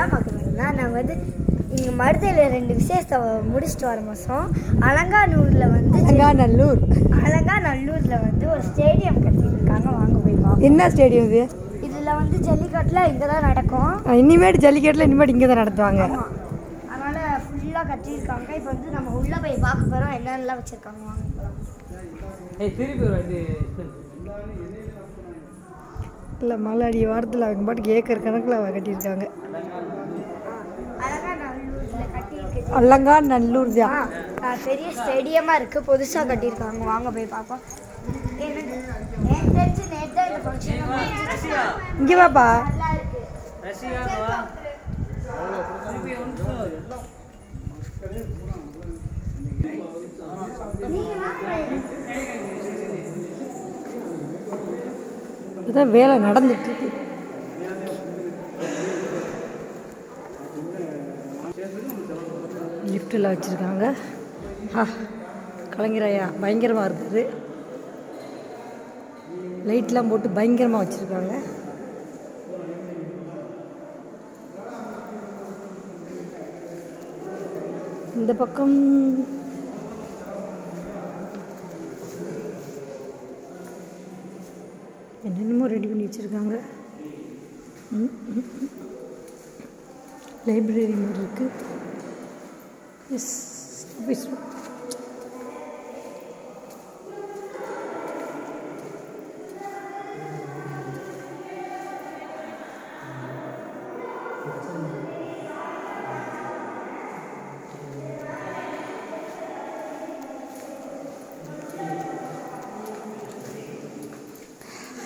என்ன பார்க்கணும்னா நாங்கள் வந்து இங்கே மருதையில் ரெண்டு விசேஷத்தை முடிச்சுட்டு வர மாதம் அலங்காநல்லூரில் வந்து அலங்காநல்லூர். அலங்காநல்லூரில் வந்து ஒரு ஸ்டேடியம் கட்டியிருக்காங்க. வாங்க போய் பார்ப்போம் என்ன ஸ்டேடியம் இது? இதில் வந்து ஜல்லிக்கட்டில் இங்கே தான் நடக்கும். ஆ, இனிமேட்டு ஜல்லிக்கட்டில் இனிமேட்டு இங்கே தான் நடத்துவாங்க அதனால் ஃபுல்லாக கட்டியிருக்காங்க. இப்போ வந்து நம்ம உள்ளே போய் பார்க்க போகிறோம் என்னென்னலாம் வச்சுருக்காங்க வாங்க இல்லை மலாடி வாரத்தில் அவங்க பாட்டுக்கு ஏக்கர் கணக்கில் அவ கட்டியிருக்காங்க. கட்டியிருக்கு அலங்காநல்லூர் தான் பெரிய ஸ்டேடியமாக இருக்குது புதுசாக கட்டியிருக்காங்க. வாங்க போய் பார்ப்போம். இங்கே வாப்பா. இதுதான் வேலை நடந்துட்டு இருக்கு. லிஃப்டில் வச்சுருக்காங்க. ஆ கலைஞரையா பயங்கரமாக இருக்குது. லைட்லாம் போட்டு பயங்கரமாக வச்சுருக்காங்க. இந்த பக்கம் என்னென்னமோ ரெடி பண்ணி வச்சுருக்காங்க. லைப்ரரி மாதிரி இருக்கு. எஸ் ஆஃபீஸ்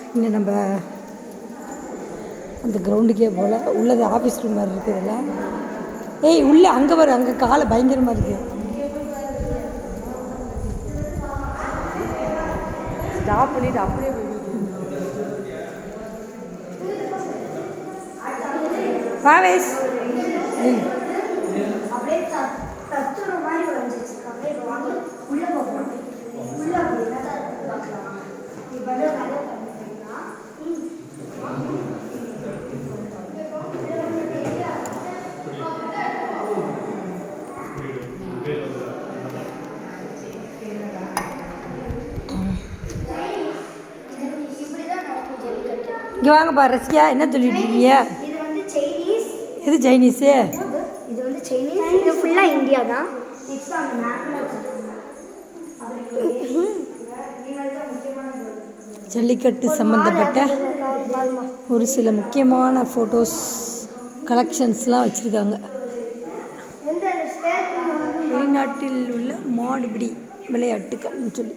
இங்கே நம்ம அந்த கிரவுண்டுக்கே போகல உள்ளது ஆஃபீஸ் ரூம் மாதிரி இருக்குதுல்ல ஏய் உள்ளே அங்கே வர அங்கே காலை பயங்கரமாக இருக்கு. ஸ்டாப் பண்ணிட்டு அப்படியே பாவேஸ் அப்படியே தத்துற மாதிரி வச்சிருக்காங்க இப்போ வாங்க. உள்ளே அப்படி என்ன பார்க்கலாம் இப்போ வந்து நிறைய பண்ணிருக்கீங்கன்னா இப்படிதான் நடக்கும் ஜல்லிக்கட்டு இங்கே வாங்கப்பா ரசிகா. என்ன சொல்லிட்டு இருக்கீங்க? இது வந்து சைனீஸ் எது சைனீஸு இது வந்து சைனீஸ் இது ஃபுல்லாக இந்தியா தான். ஜல்லிக்கட்டு சம்மந்தப்பட்ட ஒரு சில முக்கியமான ஃபோட்டோஸ் கலெக்ஷன்ஸ்லாம் வச்சுருக்காங்க. வெளிநாட்டில் உள்ள மாடுபிடி விளையாட்டுகள்னு சொல்லி.